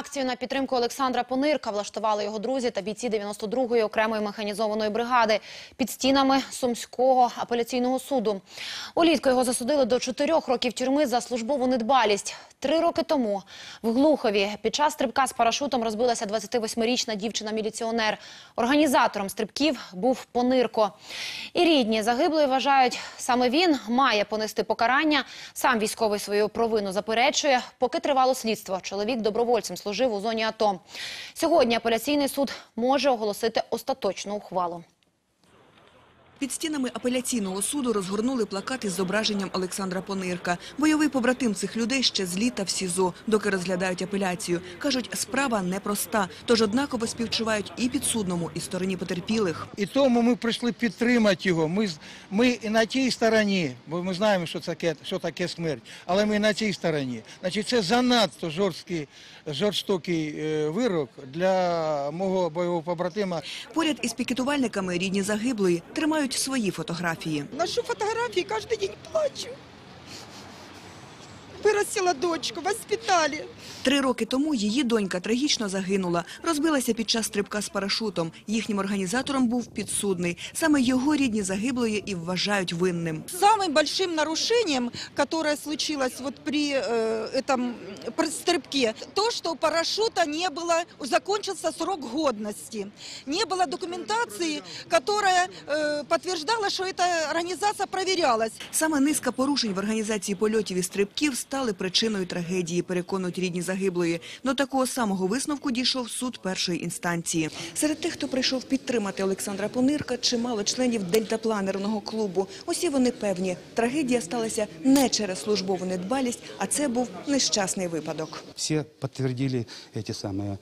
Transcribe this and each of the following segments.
Акцію на підтримку Олександра Понирка влаштували його друзі та бійці 92-ї окремої механізованої бригади під стінами Сумського апеляційного суду. Улітку його засудили до чотирьох років тюрми за службову недбалість. Три роки тому в Глухові під час стрибка з парашутом розбилася 28-річна дівчина-міліціонер. Організатором стрибків був Понирко. І рідні загиблої вважають, саме він має понести покарання. Сам військовий свою провину заперечує. Поки тривало слідство, чоловік добровольцем служив у зоні АТО. Сьогодні апеляційний суд може оголосити остаточну ухвалу. Під стінами апеляційного суду розгорнули плакати з зображенням Олександра Понирка. Бойовий побратим цих людей ще з літа в СІЗО, доки розглядають апеляцію. Кажуть, справа непроста, тож однаково співчувають і підсудному, і стороні потерпілих. І тому ми прийшли підтримати його. Ми, ми і на тій стороні, бо ми знаємо, що таке, що таке смерть, але ми на цій стороні. Значить, це занадто жорсткий, жорстокий е, вирок для мого бойового побратима. Поряд із пікетувальниками рідні загиблої тримають свої фотографії. Нашу фотографії кожен день плачу Вырастила дочку, воспитали. Три роки тому її донька трагічно загинула. Розбилася під час стрибка з парашутом. Їхнім організатором був підсудний. Саме його рідні загиблої і вважають винним. Самым большим нарушением, которое случилось вот при э, этом при стрибке, то, что у парашюта не было, закончился срок годности. Не было документации, которая э, подтверждала, что эта организация проверялась. Саме низка порушень в організації польотів і стрибків стали причиною трагедії, переконують рідні загиблої. До такого самого висновку дійшов суд першої інстанції. Серед тих, хто прийшов підтримати Олександра Понирка, чимало членів дельтапланерного клубу. Усі вони певні, трагедія сталася не через службову недбалість, а це був нещасний випадок. Всі подтвердили эти самые,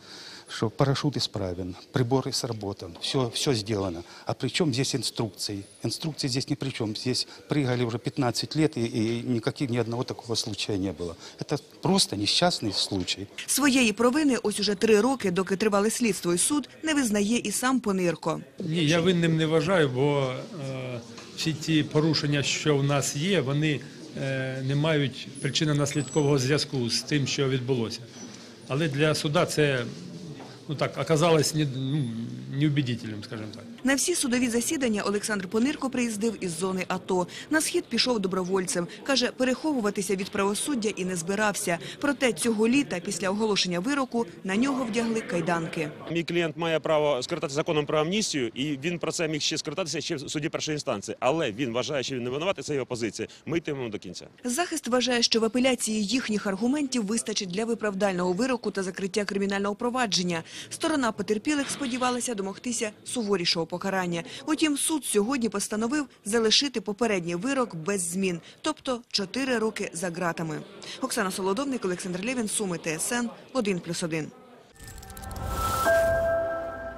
что парашют исправен, прибор сработан, все, все сделано. А при чем здесь инструкции? Инструкции здесь ни при чем. Здесь прыгали уже 15 лет, и, и никаких, ни одного такого случая не было. Это просто несчастный случай. Своєї провини ось уже три роки, доки тривали слідство і суд, не визнає і сам Понирко. Ні, я винним не вважаю, бо е, всі ті порушення, що в нас є, вони е, не мають причинно-наслідкового зв'язку з тим, що відбулося. Але для суда це ну так оказалось не, ну, неубедительним, скажімо так. На всі судові засідання Олександр Понирко приїздив із зони АТО. На схід пішов добровольцем. Каже, переховуватися від правосуддя і не збирався. Проте цього літа, після оголошення вироку, на нього вдягли кайданки. Мій клієнт має право скористатися законом про амністію, і він про це міг ще скористатися ще в суді першої інстанції. Але він вважає, що він не винуватий, це його позиція. Ми йтимемо до кінця. Захист вважає, що в апеляції їхніх аргументів вистачить для виправдального вироку та закриття кримінального провадження. Сторона потерпілих сподівалася домогтися суворішого покарання. Утім, суд сьогодні постановив залишити попередній вирок без змін, тобто 4 роки за ґратами. Оксана Солодовник, Олександр Лєвін, Суми, ТСН 1+,1.